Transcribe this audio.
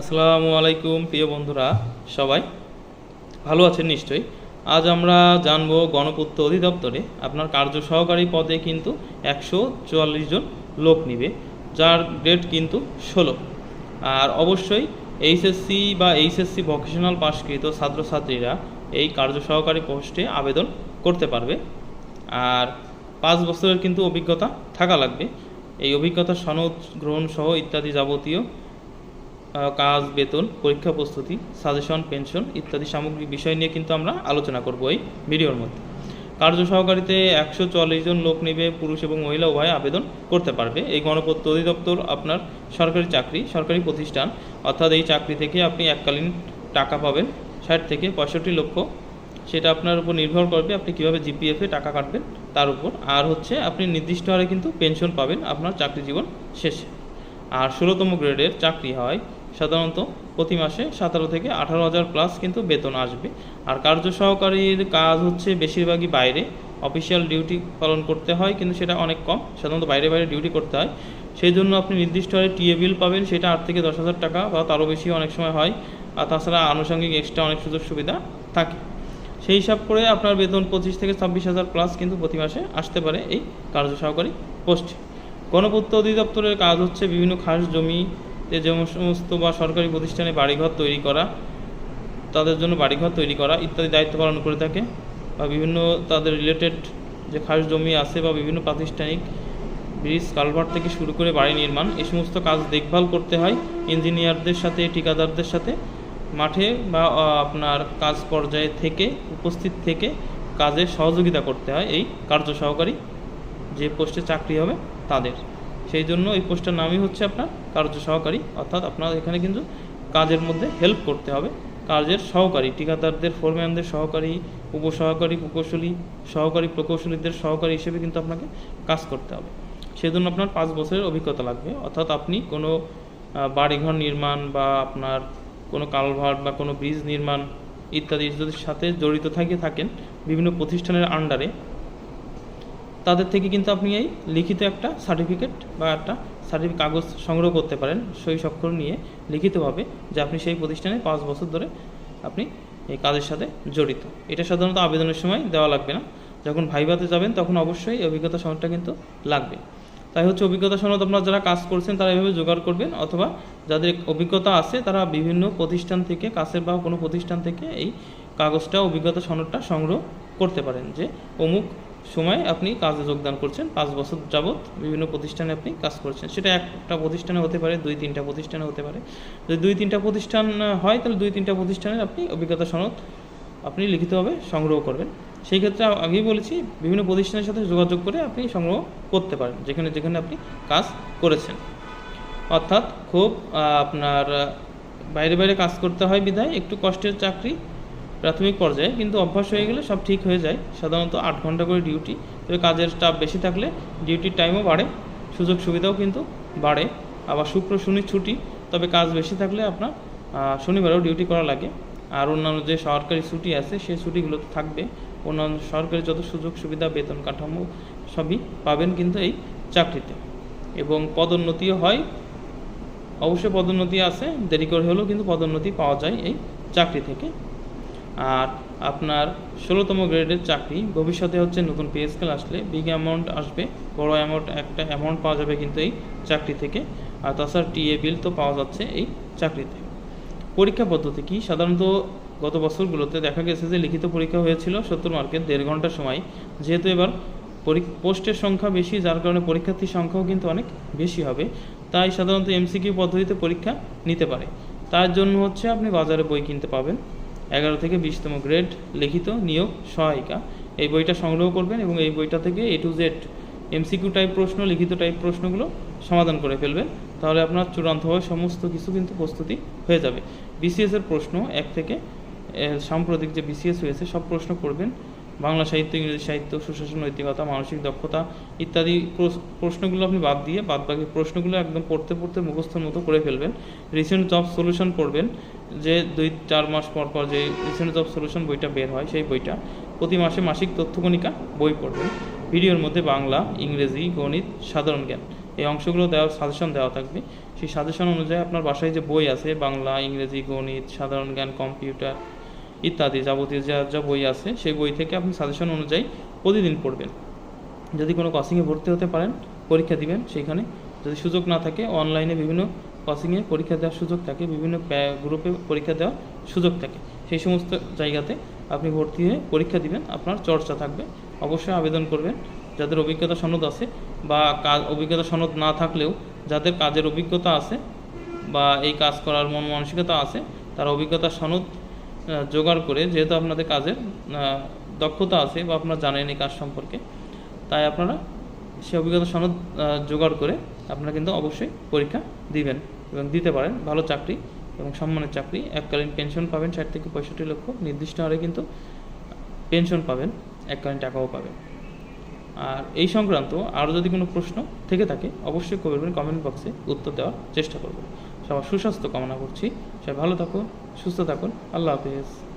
আসসালামু আলাইকুম, প্রিয় বন্ধুরা, সবাই। ভালো আছেন নিশ্চয়ই? আজ আমরা জানব গণপূর্ত অধিদপ্তরে আপনার কার্য সহকারী পদে কিন্তু একশো চুয়াল্লিশ জন লোক নিবে, যার গ্রেড কিন্তু ষোলো। আর অবশ্যই এইচএসসি বা এইচএসসি ভোকেশনাল পাশকৃত ছাত্রছাত্রীরা এই কার্য সহকারী পোস্টে আবেদন করতে পারবে। আর পাঁচ বছরের কিন্তু অভিজ্ঞতা থাকা লাগবে। এই অভিজ্ঞতা সনদ গ্রহণ সহ ইত্যাদি যাবতীয় কাজ, বেতন, পরীক্ষা প্রস্তুতি সাজেশন পেনশন ইত্যাদি সামগ্রিক বিষয় নিয়ে কিন্তু আমরা আলোচনা করব এই ভিডিওর মধ্যে। কার্য সহকারীতে একশো চল্লিশ জন লোক নেবে, পুরুষ এবং মহিলা উভয় আবেদন করতে পারবে। এই গণপত্র অধিদপ্তর আপনার সরকারি চাকরি, সরকারি প্রতিষ্ঠান, অর্থাৎ এই চাকরি থেকে আপনি এককালীন টাকা পাবেন, ষাট থেকে পঁয়ষট্টি লক্ষ। সেটা আপনার উপর নির্ভর করবে আপনি কীভাবে জিপিএফে টাকা কাটবেন তার উপর। আর হচ্ছে আপনি নির্দিষ্ট হারে কিন্তু পেনশন পাবেন আপনার চাকরি জীবন শেষে। আর ষোলোতম গ্রেডের চাকরি হয় সাধারণত প্রতি মাসে সতেরো থেকে আঠারো হাজার প্লাস কিন্তু বেতন আসবে। আর কার্য সহকারীর কাজ হচ্ছে বেশিরভাগই বাইরে। অফিসিয়াল ডিউটি পালন করতে হয়, কিন্তু সেটা অনেক কম। সাধারণত বাইরে বাইরে ডিউটি করতে হয়। সেই জন্য আপনি নির্দিষ্ট হারে টিএ বিল পাবেন, সেটা আট থেকে দশ হাজার টাকা বা তারও বেশি অনেক সময় হয়। আর তাছাড়া আনুষঙ্গিক এক্সট্রা অনেক সুযোগ সুবিধা থাকে। সেই হিসাব করে আপনার বেতন পঁচিশ থেকে ছাব্বিশ হাজার প্লাস কিন্তু প্রতি মাসে আসতে পারে এই কার্য সহকারী পোস্টে। গণপূর্ত অধিদপ্তরের কাজ হচ্ছে বিভিন্ন খাস জমিতে যে সমস্ত বা সরকারি প্রতিষ্ঠানে বাড়িঘর তৈরি করা, তাদের জন্য বাড়িঘর তৈরি করা ইত্যাদি দায়িত্ব পালন করে থাকে বা বিভিন্ন তাদের রিলেটেড যে খাস জমি আছে বা বিভিন্ন প্রাতিষ্ঠানিক ব্রিজ কালভার্ট থেকে শুরু করে বাড়ি নির্মাণ, এই সমস্ত কাজ দেখভাল করতে হয় ইঞ্জিনিয়ারদের সাথে, ঠিকাদারদের সাথে। মাঠে বা আপনার কাজ পর্যায়ে থেকে, উপস্থিত থেকে কাজে সহযোগিতা করতে হয় এই কার্য সহকারী। যে পোস্টে চাকরি হবে তাদের। সেই জন্য এই পোস্টের নামই হচ্ছে আপনার কার্য সহকারী। অর্থাৎ আপনার এখানে কিন্তু কাজের মধ্যে হেল্প করতে হবে। কাজের সহকারী, ঠিকাদারদের ফোরম্যানদের সহকারী, উপসহকারী, প্রকৌশলী, সহকারী প্রকৌশলীদের সহকারী হিসেবে কিন্তু আপনাকে কাজ করতে হবে। সেজন্য আপনার পাঁচ বছরের অভিজ্ঞতা লাগবে। অর্থাৎ আপনি কোনো বাড়িঘর নির্মাণ বা আপনার কোনো কালভার্ট বা কোনো ব্রিজ নির্মাণ ইত্যাদি যদি সাথে জড়িত থাকে, থাকেন, বিভিন্ন প্রতিষ্ঠানের আন্ডারে তাদের থেকে কিন্তু আপনি এই লিখিত একটা সার্টিফিকেট বা একটা সার্টিফিকেট কাগজ সংগ্রহ করতে পারেন সই স্বাক্ষর নিয়ে লিখিতভাবে যে আপনি সেই প্রতিষ্ঠানে পাঁচ বছর ধরে আপনি এই কাজের সাথে জড়িত। এটা সাধারণত আবেদনের সময় দেওয়া লাগবে না। যখন ভাইভাতে যাবেন তখন অবশ্যই এই অভিজ্ঞতা সনদটা কিন্তু লাগবে। তাই হচ্ছে অভিজ্ঞতা সনদ আপনারা যারা কাজ করছেন তারা এভাবে জোগাড় করবেন অথবা যাদের অভিজ্ঞতা আছে তারা বিভিন্ন প্রতিষ্ঠান থেকে, কাছের বা কোনো প্রতিষ্ঠান থেকে এই কাগজটা, অভিজ্ঞতা সনদটা সংগ্রহ করতে পারেন যে অমুক সময় আপনি কাজে যোগদান করছেন, পাঁচ বছর যাবৎ বিভিন্ন প্রতিষ্ঠানে আপনি কাজ করছেন। সেটা একটা প্রতিষ্ঠানে হতে পারে, দুই তিনটা প্রতিষ্ঠানে হতে পারে। যদি দুই তিনটা প্রতিষ্ঠান হয়, তাহলে দুই তিনটা প্রতিষ্ঠানের আপনি অভিজ্ঞতা সনদ আপনি লিখিতভাবে সংগ্রহ করবেন। সেই ক্ষেত্রে আগেই বলেছি, বিভিন্ন প্রতিষ্ঠানের সাথে যোগাযোগ করে আপনি সংগ্রহ করতে পারেন যেখানে যেখানে আপনি কাজ করেছেন। অর্থাৎ খুব আপনার, বাইরে বাইরে কাজ করতে হয় বিধায়, একটু কষ্টের চাকরি প্রাথমিক পর্যায়ে, কিন্তু অভ্যাস হয়ে গেলে সব ঠিক হয়ে যায়। সাধারণত আট ঘণ্টা করে ডিউটি। তবে কাজের চাপ বেশি থাকলে ডিউটির টাইমও বাড়ে সুযোগ সুবিধাও কিন্তু বাড়ে। আবার শুক্র, শনি ছুটি, তবে কাজ বেশি থাকলে আপনার শনিবারেও ডিউটি করা লাগে। আর অন্যান্য যে সরকারি ছুটি আছে সেই ছুটিগুলো তো থাকবে। অন্যান্য সরকারি যত সুযোগ সুবিধা বেতন কাঠামো সবই পাবেন কিন্তু এই চাকরিতে। এবং পদোন্নতিও হয়। অবশ্যই পদোন্নতি আছে, দেরি করে হলেও কিন্তু পদোন্নতি পাওয়া যায় এই চাকরি থেকে। আর আপনার ষোলোতম গ্রেডের চাকরি, ভবিষ্যতে হচ্ছে নতুন পে স্কেল আসলে বিগ অ্যামাউন্ট আসবে, বড় অ্যামাউন্ট একটা অ্যামাউন্ট পাওয়া যাবে কিন্তু এই চাকরি থেকে। আর তাছাড়া টিএ বিল তো পাওয়া যাচ্ছে এই চাকরিতে। পরীক্ষা পদ্ধতি কি? সাধারণত গত বছরগুলোতে দেখা গেছে যে লিখিত পরীক্ষা হয়েছিল সত্তর মার্কের দেড় ঘণ্টা সময়। যেহেতু এবার পোস্টের সংখ্যা বেশি, যার কারণে পরীক্ষার্থীর সংখ্যাও কিন্তু অনেক বেশি হবে। তাই সাধারণত এমসিকিউ পদ্ধতিতে পরীক্ষা নিতে পারে। তার জন্য হচ্ছে আপনি বাজারে বই কিনতে পাবেন। এগারো থেকে বিশতম গ্রেড লিখিত নিয়োগ সহায়িকা। এই বইটা সংগ্রহ করবেন এবং এই বইটা থেকে A to Z MCQ type প্রশ্ন, লিখিত টাইপ প্রশ্নগুলো সমাধান করে ফেলবেন। তাহলে আপনার চূড়ান্তভাবে সমস্ত কিছু কিন্তু প্রস্তুতি হয়ে যাবে। বিসিএসের প্রশ্ন, এক থেকে সাম্প্রতিক যে বিসিএস হয়েছে, সব প্রশ্ন করবেন। বাংলা সাহিত্য, ইংরেজি সাহিত্য, সুশাসন, নৈতিকতা, মানসিক দক্ষতা ইত্যাদি প্রশ্নগুলো আপনি বাদ দিয়ে বাদ বাকি প্রশ্নগুলো একদম পড়তে পড়তে মুখস্থর মতো করে ফেলবেন। রিসেন্ট জব সলিউশন পড়বেন, যে দুই, চার মাস পর পর যে রিসেন্ট জব সলিউশন বইটা বের হয়, সেই বইটা। প্রতি মাসে মাসিক তথ্যকণিকা বই পড়বেন। ভিডিওর মধ্যে বাংলা, ইংরেজি, গণিত, সাধারণ জ্ঞান এই অংশগুলো দেওয়া সাজেশন দেওয়া থাকবে। সেই সাজেশন অনুযায়ী আপনার বাসায় যে বই আছে, বাংলা, ইংরেজি, গণিত, সাধারণ জ্ঞান, কম্পিউটার ইত্যাদি যাবতীয় যা যা বই আছে, সেই বই থেকে আপনি সাজেশন অনুযায়ী প্রতিদিন পড়বেন। যদি কোনো কোচিংয়ে ভর্তি হতে পারেন, পরীক্ষা দিবেন সেইখানে। যদি সুযোগ না থাকে অনলাইনে বিভিন্ন কোচিংয়ে পরীক্ষা দেওয়ার সুযোগ থাকে, বিভিন্ন গ্রুপে পরীক্ষা দেওয়ার সুযোগ থাকে। সেই সমস্ত জায়গাতে আপনি ভর্তি হয়ে পরীক্ষা দিবেন, আপনার চর্চা থাকবে। অবশ্যই আবেদন করবেন। যাদের অভিজ্ঞতা সনদ আছে বা কাজ অভিজ্ঞতা সনদ না থাকলেও যাদের কাজের অভিজ্ঞতা আছে বা এই কাজ করার মন মানসিকতা আছে, তারা অভিজ্ঞতা সনদ জোগাড় করে, যেহেতু আপনাদের কাজের দক্ষতা আছে বা আপনারা জানেন এই কাজ সম্পর্কে, তাই আপনারা সে অভিজ্ঞতা সনদ জোগাড় করে আপনারা কিন্তু অবশ্যই পরীক্ষা দিবেন এবং দিতে পারেন। ভালো চাকরি এবং সম্মানের চাকরি। এককালীন পেনশন পাবেন ষাট থেকে পঁয়ষট্টি লক্ষ। নির্দিষ্ট হারে কিন্তু পেনশন পাবেন, এককালীন টাকাও পাবেন। আর এই সংক্রান্ত আরও যদি কোনো প্রশ্ন থেকে থাকে, অবশ্যই করবেন কমেন্ট বক্সে উত্তর দেওয়ার চেষ্টা করব। সবার সুস্বাস্থ্য কামনা করছি। সবাই ভালো থাকুন সুস্থ থাকুন। আল্লাহ হাফিজ।